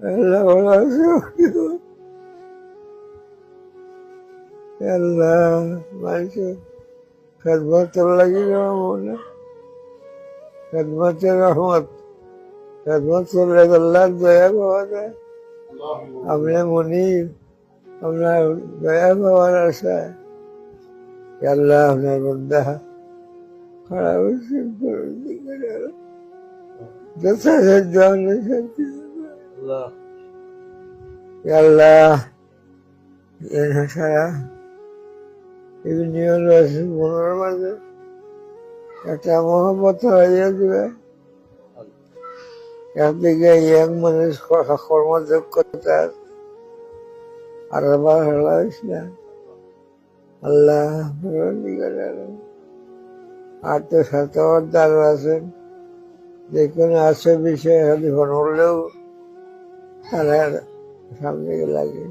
আল্লাহ ভালো আছে? আল্লাহ মানুষ খেদমতের লাগি মনে। খেদমতের রহমত। খেদমত করলে আল্লাহ দয়া পাওয়া যায় আমরা মনি আমরা দয়া পাওয়ার আশায়। আল্লাহ আপনার বন্ধা। খারাপ যথাসাধ্য আমরা শান্তি। আল্লাহ। সারা ইউনিয়ন রয়েছে মনের মাঝে। একটা মহব্বত হয়ে যাবে একদিকে ইয়াং মানুষ আর আবার হলাইস না আল্লাহ আর তো শতবর্দার আছেন। যে কোনো আছে বিষয়ে হলে হলেও তারা সামনে লাগে